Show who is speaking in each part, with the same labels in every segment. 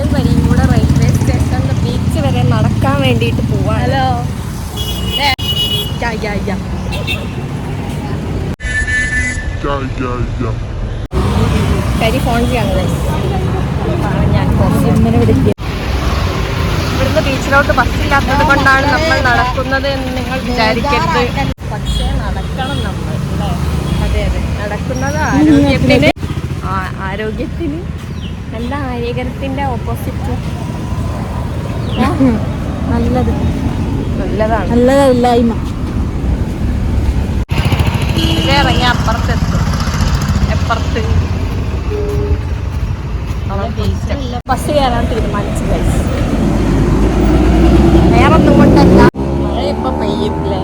Speaker 1: നാല് വരിയും കൂടെ റെയിൽവേ സ്റ്റേഷനിൽ ബീച്ച് വരെ നടക്കാൻ വേണ്ടിയിട്ട് പോവാം ഹലോ. കരി ഫോൺ ചെയ്യാണല്ലേ ഞാൻ ഇവിടുന്ന് ബീച്ചിലോട്ട് ബസ്സില്ലാത്തത് കൊണ്ടാണ് നമ്മൾ നടക്കുന്നത് എന്ന് നിങ്ങൾ വിചാരിക്കരുത്. പക്ഷേ നടക്കണം നമ്മൾ അല്ലേ? അതെ അതെ. നടക്കുന്നത് ആരോഗ്യത്തിന് ആരോഗ്യത്തിന് നല്ല ആരോഗ്യത്തിന്റെ ഓപ്പോസിറ്റ്
Speaker 2: നല്ലത്.
Speaker 1: നല്ലതാണ്.
Speaker 2: നല്ലതല്ലായ്മ
Speaker 1: ഇറങ്ങി അപ്പുറത്തെത്തും. എപ്പുറത്ത്? ബസ് കയറാൻ തീരുമാനിച്ചു guys. വേറൊന്നും കൊണ്ടല്ല. മഴ ഇപ്പൊ പെയ്യില്ലേ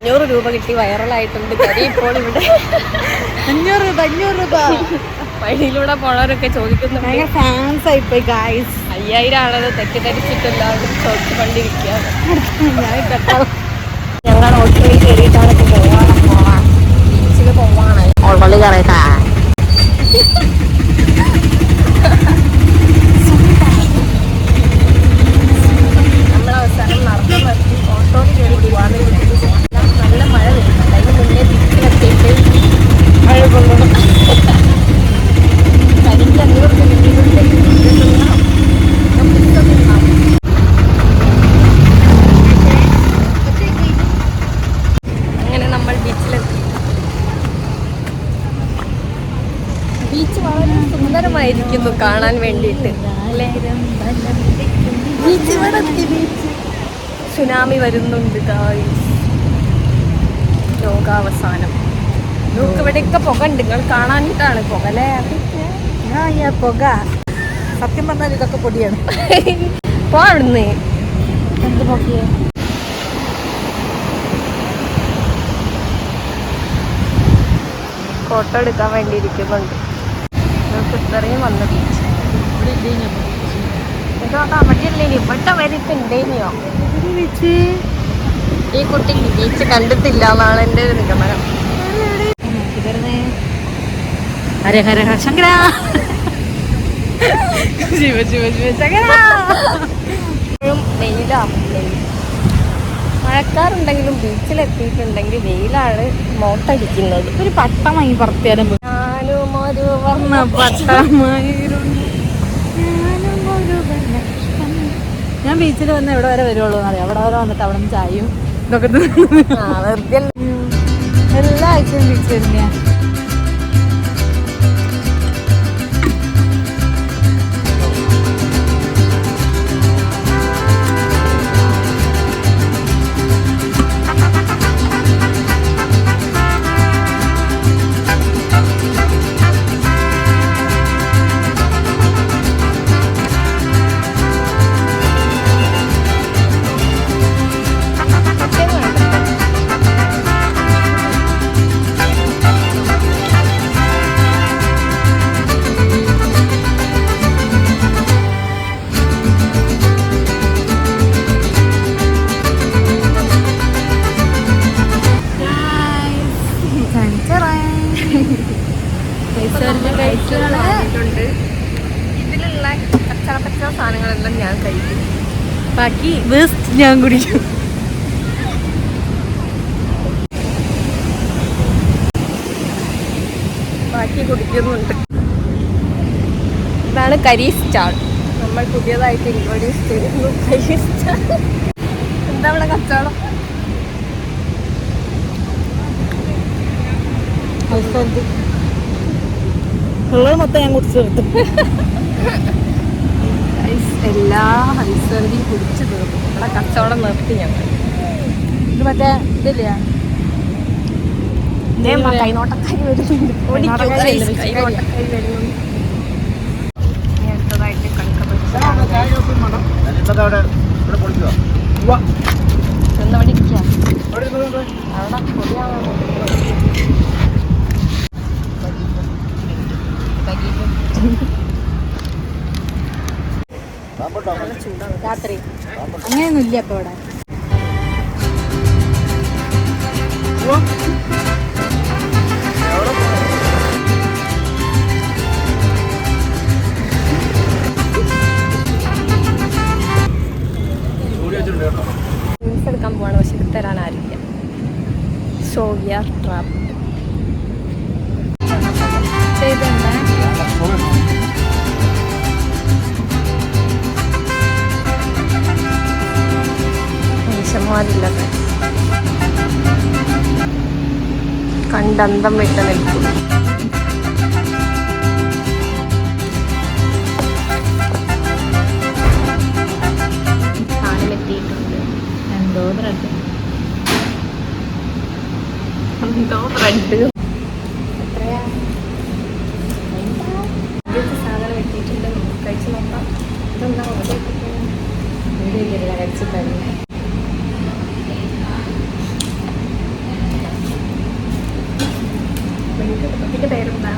Speaker 1: അഞ്ഞൂറ് രൂപ കിട്ടി വൈറലായിട്ടുണ്ട്. കരി ഇപ്പോൾ ഇവിടെ.
Speaker 2: അഞ്ഞൂറ് രൂപ അഞ്ഞൂറ് രൂപ.
Speaker 1: വഴിയിലൂടെ പോണവരൊക്കെ ചോദിക്കുന്നുണ്ട്.
Speaker 2: ഭയങ്കര ഫാൻസ് ആയിപ്പോയി ഗായ്സ്
Speaker 1: അയ്യായിരം ആണത് തെറ്റിദ്ധരിച്ചിട്ടില്ലാണ്ട് ചോദിച്ചുകൊണ്ടിരിക്കുകയാണ് ഞങ്ങൾ ഓട്ടോയിൽ കയറിയിട്ടാണ് പോവാണ് പോവാൻ ബീച്ചിൽ പോവാണ്. ഓൾറെഡി കറക്റ്റാ നമ്മൾ അവസാനം നടന്നു നിർത്തി ഓട്ടോയിൽ കയറി പോവാന്ന് വിചാരിച്ചു. നല്ല മഴ വരുന്നുണ്ട് അതിന് മുന്നേ ബീച്ചിലെത്തിയിട്ട് മഴ കൊള്ളണം കരിക്ക് അഞ്ഞൂറ് രൂപ കിട്ടിയിട്ടുണ്ട് അങ്ങനെ നമ്മൾ ബീച്ചിലെത്തി ബീച്ച് വളരെ സുന്ദരമായിരിക്കുന്നു കാണാൻ വേണ്ടിയിട്ട്. ബീച്ച് ഇവിടെ സുനാമി വരുന്നുണ്ട്. ലോകാവസാനം. നമുക്ക് ഇവിടെയൊക്കെ പുക ഉണ്ട്. നിങ്ങൾ കാണാനിട്ടാണ് പുക അല്ലേ?
Speaker 2: പുക. സത്യം പറഞ്ഞാൽ ഇതൊക്കെ പൊടിയാണ്.
Speaker 1: പോടുന്നേ
Speaker 2: എന്ത് പൊക്കിയോ
Speaker 1: ഫോട്ടോ എടുക്കാൻ വേണ്ടി ഇരിക്കുന്നുണ്ട്. നമുക്ക് ഇത്രയും വന്ന ബീച്ച് ഇതോട്ട് അവിടെയല്ലേ ഇവിടെ വരിപ്പ് ഇപ്പൊ ബീച്ച് ഈ കുട്ടി ബീച്ച് കണ്ടിട്ടില്ല എന്നാണ് എന്റെ ഒരു നിഗമനം.
Speaker 2: ഹര ഹര ഹര ശങ്കര. ശിവ ശിവ ശിവ ശങ്കര.
Speaker 1: വെയിലാണ് മഴക്കാറുണ്ടെങ്കിലും ബീച്ചിലെത്തിയിട്ടുണ്ടെങ്കിൽ വെയിലാണ് മോട്ടടിക്കുന്നത്.
Speaker 2: ഒരു പട്ടം വാങ്ങി പറത്തിയാലും പട്ടമായിരുന്നു ഞാൻ ബീച്ചിൽ വന്ന് എവിടെ വരെ വരുള്ളൂ എന്നറിയാം. അവിടെ വരെ വന്നിട്ട് അവിടെ നിന്ന് ചായയും ഇതൊക്കെ എല്ലാ ആഴ്ചയും ബീച്ച് വരുന്ന
Speaker 1: സാധനങ്ങളെല്ലാം ഞാൻ കഴിക്കും.
Speaker 2: ബാക്കി വേസ്റ്റ് ഞാൻ കുടിക്കും.
Speaker 1: ബാക്കി കുടിക്കുന്നുണ്ട്. ഇതാണ് കരീസ് സ്റ്റാൾ. നമ്മൾ പുതിയതായിട്ട് ഇൻട്രൊഡ്യൂസ് ചെയ്യുന്നു കരീസ് സ്റ്റാൾ. എന്താ ഇവിടെ കച്ചവടം?
Speaker 2: മൊത്തം ഞാൻ കുടിച്ചു
Speaker 1: നിർത്തും. എല്ലാ ഐസ്വരതിയും കുടിച്ചു തീർന്നു ഇവിടെ കച്ചവടം നിർത്തി ഞങ്ങൾ.
Speaker 2: ഇത് മറ്റേ ഇതില്ല?
Speaker 1: കൈനോട്ടക്കാരി വരുന്നുണ്ട്.
Speaker 2: കൈനോട്ടക്കാരി
Speaker 1: അടുത്തതായിട്ട് നല്ല
Speaker 2: രാത്രി. അങ്ങനെയൊന്നും ഇല്ല ഇപ്പൊ ഇവിടെ.
Speaker 1: എടുക്കാൻ പോവാണ് പക്ഷെ തരാൻ ആരില്ല സോ വി ട്രാപ്പ്. മനുഷ്യന്മാരില്ലത് കണ്ടന്തം വിട്ട് നിൽക്കും.
Speaker 2: എന്തോ ബ്രെഡ്.
Speaker 1: എന്തോ ബ്രെഡ് എത്രയാ ആദ്യത്തെ സാധനം എത്തിയിട്ടുണ്ട് നമുക്ക് കഴിച്ച് നോക്കാം ഇതെന്താ ഓരോ വീഡിയോ കഴിച്ച് തന്നെ ഇതിന്റെ പേരെന്താ?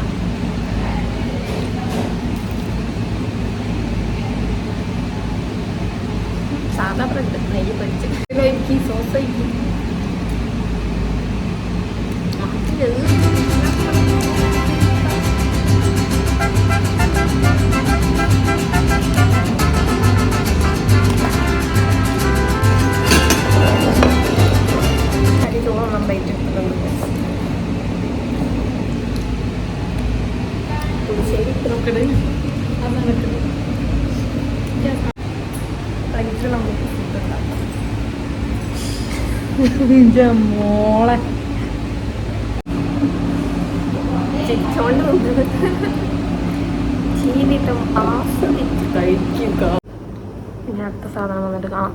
Speaker 1: നോക്കട് വൈകിട്ട് നമുക്ക് ഫുഡ് ഉണ്ടാക്കാം.
Speaker 2: ഇന്റെ മോളെ.
Speaker 1: ചിരിച്ചോണ്ട് ജീവിതം ആസ്വദിച്ച് കഴിക്കുക. ഇനി അടുത്ത സാധനം വന്നിട്ട് കാണാം.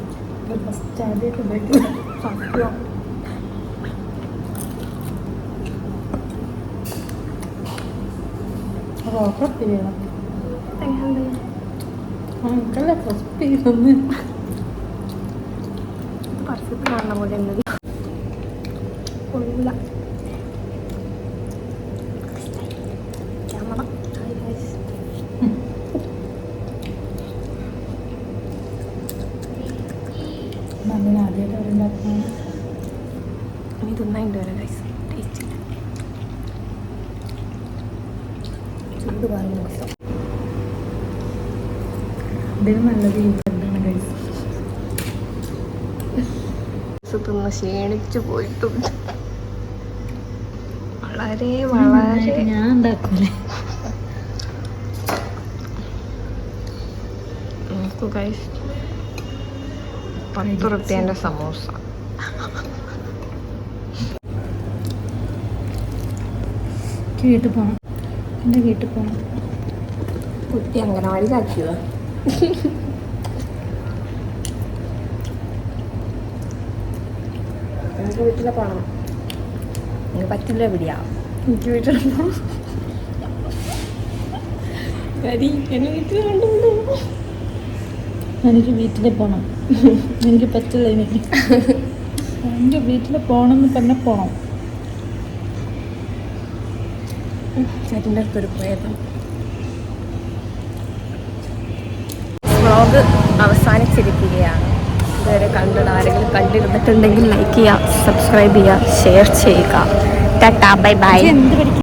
Speaker 2: ഫസ്റ്റ് ആദ്യമായിട്ട് ഉപയോഗിക്കുന്നത്
Speaker 1: സത്യം
Speaker 2: ഇതൊന്ന്
Speaker 1: പരസ്യത്തിൽ കാണുന്ന പോലെ ഉണ്ട്
Speaker 2: നമ്മൾ ആദ്യമായിട്ട് അവിടെ ഉണ്ടാക്കുന്നതാണ്
Speaker 1: ഇനി തിന്നായിട്ട് വരാം ഗൈസ് ടേസ്റ്റ് ചൂട് പറഞ്ഞു
Speaker 2: ഇതിന് നല്ലത് ഈ ബ്രെഡാണ് കഴിച്ചത്
Speaker 1: തിന്ന് ക്ഷീണിച്ചു പോയിട്ടുണ്ട്. വളരെ വളരെ.
Speaker 2: ഞാൻ ഉണ്ടാക്കൂലേ?
Speaker 1: നോക്കൂ ഗൈസ് പത്ത് റുപ്യേന്റെ സമൂസ
Speaker 2: എനിക്ക് വീട്ടിൽ പോകണം എന്റെ വീട്ടിൽ പോകണം
Speaker 1: കുട്ടി അംഗനവാടിയിലാക്കിയതാ എനിക്ക് വീട്ടിൽ പോകണം എനിക്ക് പറ്റില്ല എവിടെയാ എനിക്ക് വീട്ടിൽ പോകണം
Speaker 2: എനിക്ക് വീട്ടിൽ പോകണം എനിക്ക് പറ്റില്ല എനിക്ക് എന്റെ വീട്ടിൽ പോകണം എന്ന് തന്നെ പോകണം
Speaker 1: ചേട്ടന്റെ അടുത്തൊരു പ്രയത്നം. വ്ളോഗ് അവസാനിച്ചിരിക്കുകയാണ്. ഇതുവരെ കണ്ടത് ആരെങ്കിലും കണ്ടിരുന്നിട്ടുണ്ടെങ്കിൽ ലൈക്ക് ചെയ്യുക സബ്സ്ക്രൈബ് ചെയ്യുക ഷെയർ ചെയ്യുക. ടാറ്റാ ബൈ ബൈ
Speaker 2: എന്ത് പഠിക്കും